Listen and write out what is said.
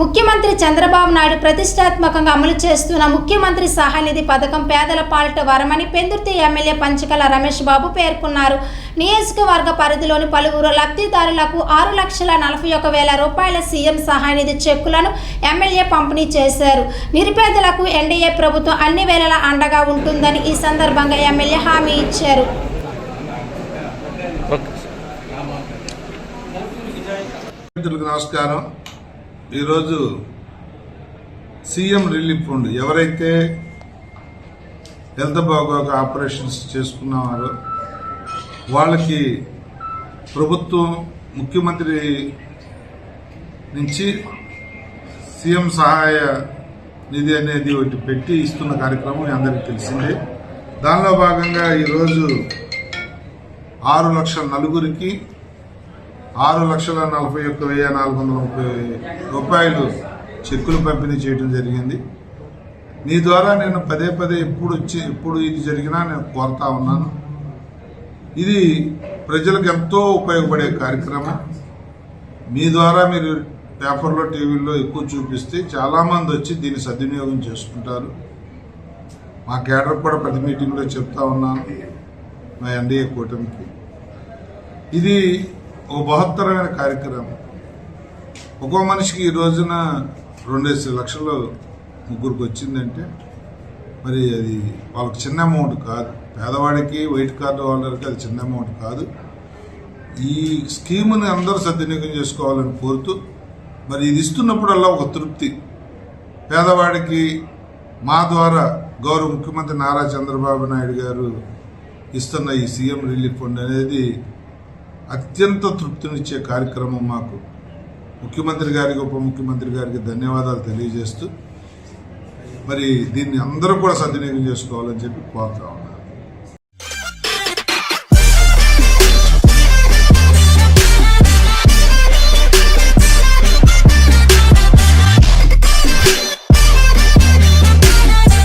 ముఖ్యమంత్రి చంద్రబాబు నాయుడు ప్రతిష్టాత్మకంగా అమలు చేస్తున్న ముఖ్యమంత్రి సహాయనిధి పథకం పేదల పాలిట వరమని పెందుర్తి ఎమ్మెల్యే పంచకల రమేష్ బాబు పేర్కొన్నారు. నియోజకవర్గ పరిధిలోని పలువురు లబ్ధిదారులకు ఆరు లక్షల నలభై ఒక వేల రూపాయల సీఎం సహాయనిధి చెక్కులను ఎమ్మెల్యే పంపిణీ చేశారు. నిరుపేదలకు ఎన్డీఏ ప్రభుత్వం అన్ని వేళలా అండగా ఉంటుందని ఈ సందర్భంగా ఎమ్మెల్యే హామీ ఇచ్చారు. నమస్కారం. ఈరోజు సీఎం రిలీఫ్ ఫండ్ ఎవరైతే హెల్త్ బాగోక ఆపరేషన్స్ చేసుకున్నారో వాళ్ళకి ప్రభుత్వం ముఖ్యమంత్రి నుంచి సీఎం సహాయ నిధి అనేది ఒకటి పెట్టి ఇస్తున్న కార్యక్రమం అందరికీ తెలిసిందే. దానిలో భాగంగా ఈరోజు ఆరు లక్షల నలుగురికి ఆరు లక్షల నలభై ఒక్క వెయ్యి నాలుగు వందల ముప్పై రూపాయలు చెక్కులు పంపిణీ చేయడం జరిగింది. మీ ద్వారా నేను పదే పదే ఎప్పుడు వచ్చి ఎప్పుడు ఇది జరిగినా నేను కోరుతా ఉన్నాను. ఇది ప్రజలకు ఎంతో ఉపయోగపడే కార్యక్రమం. మీ ద్వారా మీరు పేపర్లో టీవీల్లో ఎక్కువ చూపిస్తే చాలామంది వచ్చి దీన్ని సద్వినియోగం చేసుకుంటారు. మా కేడర్ కూడా ప్రతి మీటింగ్లో చెప్తా ఉన్నాను. మా ఎన్డీఏ కూటమికి. ఇది ఒక బృహత్తరమైన కార్యక్రమం. ఒక్కో మనిషికి ఈ రోజున రెండేసి లక్షలు ముగ్గురికి వచ్చిందంటే మరి అది వాళ్ళకి చిన్న అమౌంట్ కాదు. పేదవాడికి వైట్ కార్డు వాళ్ళకి అది చిన్న అమౌంట్ కాదు. ఈ స్కీమ్ని అందరూ సద్వినియోగం చేసుకోవాలని కోరుతూ మరి ఇది ఇస్తున్నప్పుడల్లా ఒక తృప్తి. పేదవాడికి మా ద్వారా గౌరవ ముఖ్యమంత్రి నారా చంద్రబాబు నాయుడు గారు ఇస్తున్న ఈ సీఎం రిలీఫ్ ఫండ్ అనేది అత్యంత తృప్తినిచ్చే కార్యక్రమం మాకు ముఖ్యమంత్రి గారికి ఉప ముఖ్యమంత్రి గారికి ధన్యవాదాలు తెలియజేస్తూ మరి దీన్ని అందరూ కూడా సద్వినియోగం చేసుకోవాలని చెప్పి కోరుతా ఉన్నాను